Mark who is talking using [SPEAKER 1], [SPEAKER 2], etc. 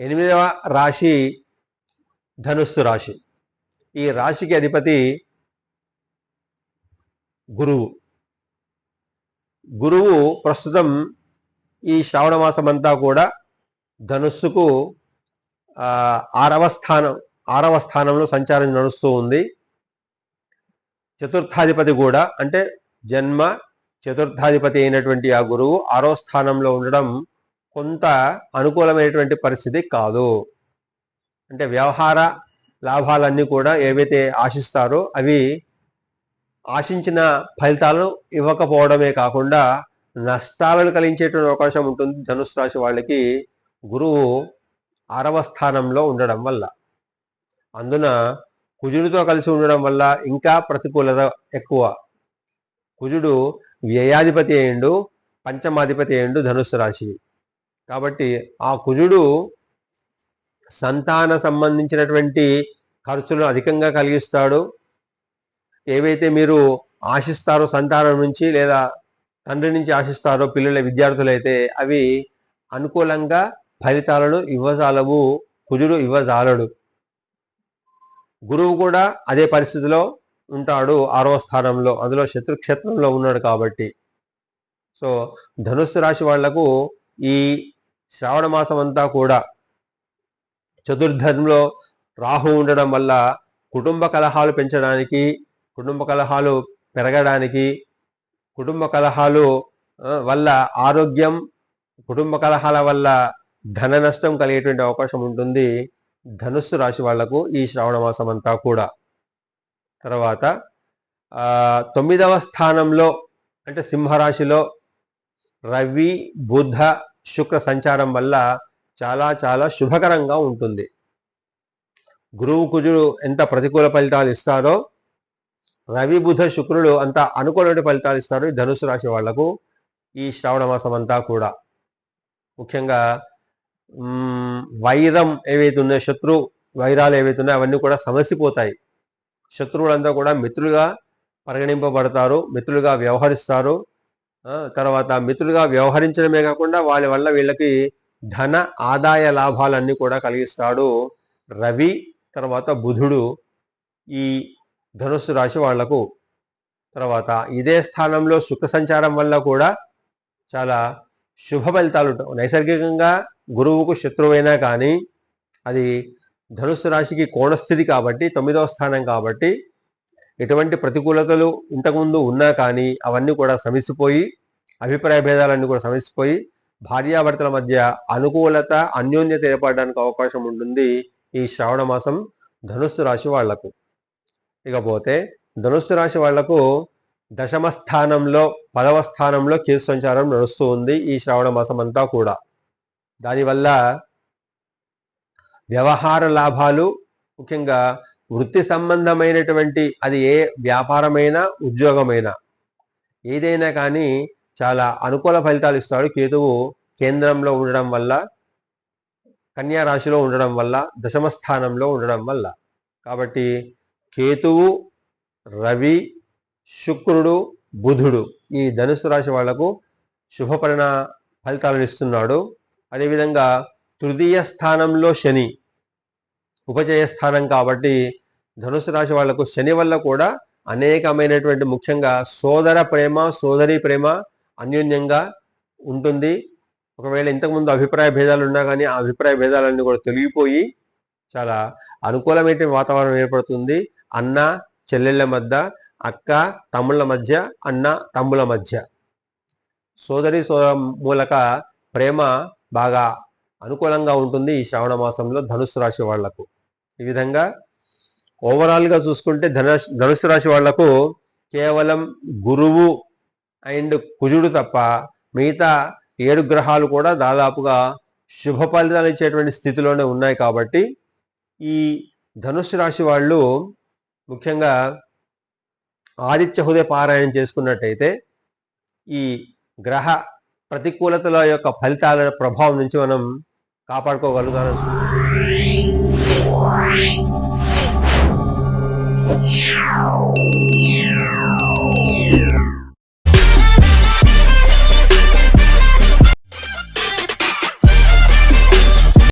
[SPEAKER 1] ఎనిమిదవ రాశి ధనుస్సు రాశి. ఈ రాశికి అధిపతి గురువు. గురువు ప్రస్తుతం ఈ శ్రావణ మాసం అంతా కూడా ధనుస్సుకు ఆరవ స్థానం ఆరవ స్థానంలో సంచారం నడుస్తూ ఉంది. చతుర్థాధిపతి కూడా అంటే జన్మ చతుర్థాధిపతి అయినటువంటి ఆ గురువు ఆరో స్థానంలో ఉండడం కొంత అనుకూలమైనటువంటి పరిస్థితి కాదు. అంటే వ్యవహార లాభాలన్నీ కూడా ఏవైతే ఆశిస్తారో అవి ఆశించిన ఫలితాలను ఇవ్వకపోవడమే కాకుండా నష్టాలను కలిగించేటువంటి అవకాశం ఉంటుంది ధనుసు రాశి వాళ్ళకి. గురువు ఆరవ స్థానంలో ఉండడం వల్ల. అందున కుజుడితో కలిసి ఉండడం వల్ల ఇంకా ప్రతికూలత ఎక్కువ. కుజుడు వ్యయాధిపతి అయ్యిండు పంచమాధిపతి అయ్యిండు ధనుసు రాశి కాబట్టి ఆ కుజుడు సంతాన సంబంధించినటువంటి ఖర్చులను అధికంగా కలిగిస్తాడు. ఏవైతే మీరు ఆశిస్తారో సంతానం నుంచి లేదా తండ్రి నుంచి ఆశిస్తారో పిల్లల విద్యార్థులైతే అవి అనుకూలంగా ఫలితాలను ఇవ్వజాలవు కుజుడు ఇవ్వజాలడు. గురువు కూడా అదే పరిస్థితిలో ఉంటాడు ఆరవ స్థానంలో అందులో శత్రుక్షేత్రంలో ఉన్నాడు కాబట్టి. సో ధనుస్సు రాశి వాళ్ళకు ఈ శ్రావణ మాసం అంతా కూడా చతుర్థంలో రాహు ఉండడం వల్ల కుటుంబ కలహాలు పెంచడానికి కుటుంబ కలహాలు పెరగడానికి కుటుంబ కలహాలు వల్ల ఆరోగ్యం కుటుంబ కలహాల వల్ల ధన నష్టం కలిగేటువంటి అవకాశం ఉంటుంది ధనుస్సు రాశి వాళ్ళకు ఈ శ్రావణ మాసం అంతా కూడా. తర్వాత తొమ్మిదవ స్థానంలో అంటే సింహరాశిలో రవి బుధ శుక్ర సంచారం వల్ల చాలా చాలా శుభకరంగా ఉంటుంది. గురువు కుజుడు ఎంత ప్రతికూల ఫలితాలు ఇస్తారో రవి బుధ శుక్రుడు అంత అనుకూలమైన ఫలితాలు ఇస్తారు ఈ ధనుసు రాశి వాళ్ళకు ఈ శ్రావణ మాసం అంతా కూడా. ముఖ్యంగా వైరం ఏవైతే ఉన్నాయో శత్రు వైరాలు ఏవైతే ఉన్నాయో అవన్నీ కూడా సమసిపోతాయి. శత్రువులంతా కూడా మిత్రులుగా పరిగణింపబడతారు మిత్రులుగా వ్యవహరిస్తారు. తర్వాత మిత్రులుగా వ్యవహరించడమే కాకుండా వాళ్ళ వల్ల వీళ్ళకి ధన ఆదాయ లాభాలన్నీ కూడా కలిగిస్తాడు రవి తర్వాత బుధుడు ఈ ధనుస్సు రాశి వాళ్ళకు. తర్వాత ఇదే స్థానంలో సుఖ సంచారం వల్ల కూడా చాలా శుభ ఫలితాలు ఉంటాయి. నైసర్గికంగా గురువుకు శత్రువైనా కానీ అది ధనుస్సు రాశికి కోణస్థితి కాబట్టి తొమ్మిదవ స్థానం కాబట్టి ఎటువంటి ప్రతికూలతలు ఇంతకుముందు ఉన్నా కానీ అవన్నీ కూడా సమిసిపోయి అభిప్రాయ భేదాలన్నీ కూడా సమిసిపోయి భార్యాభర్తల మధ్య అనుకూలత అన్యోన్యత ఏర్పడడానికి అవకాశం ఉంటుంది ఈ శ్రావణ మాసం ధనుస్సు రాశి వాళ్ళకు. ఇకపోతే ధనుస్సు రాశి వాళ్ళకు దశమ స్థానంలో పదవ స్థానంలో కేసు సంచారం నడుస్తూ ఉంది ఈ శ్రావణ మాసం అంతా కూడా. దానివల్ల వ్యవహార లాభాలు ముఖ్యంగా వృత్తి సంబంధమైనటువంటి అది ఏ వ్యాపారమైనా ఉద్యోగమైనా ఏదైనా కానీ చాలా అనుకూల ఫలితాలు ఇస్తాడు. కేతువు కేంద్రంలో ఉండడం వల్ల కన్యా రాశిలో ఉండడం వల్ల దశమ స్థానంలో ఉండడం వల్ల. కాబట్టి కేతువు రవి శుక్రుడు బుధుడు ఈ ధనుసు రాశి వాళ్ళకు శుభపరిణ ఫలితాలను ఇస్తున్నాడు. అదేవిధంగా తృతీయ స్థానంలో శని ఉపచయ స్థానం కాబట్టి ధనుసు రాశి వాళ్ళకు శని వల్ల కూడా అనేకమైనటువంటి ముఖ్యంగా సోదర ప్రేమ సోదరి ప్రేమ అన్యోన్యంగా ఉంటుంది. ఒకవేళ ఇంతకుముందు అభిప్రాయ భేదాలు ఉన్నా కానీ ఆ అభిప్రాయ భేదాలన్నీ కూడా తొలగిపోయి చాలా అనుకూలమైన వాతావరణం ఏర్పడుతుంది. అన్న చెల్లెళ్ళ మధ్య అక్క తమ్ముళ్ళ మధ్య అన్న తమ్ముల మధ్య. సోదరి సోదర మూలక ప్రేమ బాగా అనుకూలంగా ఉంటుంది ఈ శ్రావణ మాసంలో ధనుసు రాశి వాళ్ళకు. ఈ విధంగా ఓవరాల్గా చూసుకుంటే ధనుష్ ధనుసు రాశి వాళ్ళకు కేవలం గురువు అండ్ కుజుడు తప్ప మిగతా ఏడు గ్రహాలు కూడా దాదాపుగా శుభ ఫలితాలు ఇచ్చేటువంటి స్థితిలోనే ఉన్నాయి కాబట్టి ఈ ధనుస్సు రాశి వాళ్ళు ముఖ్యంగా ఆదిత్య హృదయ పారాయణం చేసుకున్నట్టయితే ఈ గ్రహ ప్రతికూలతల యొక్క ఫలితాల ప్రభావం నుంచి మనం కాపాడుకోగలుగుతాం.
[SPEAKER 2] Ciao.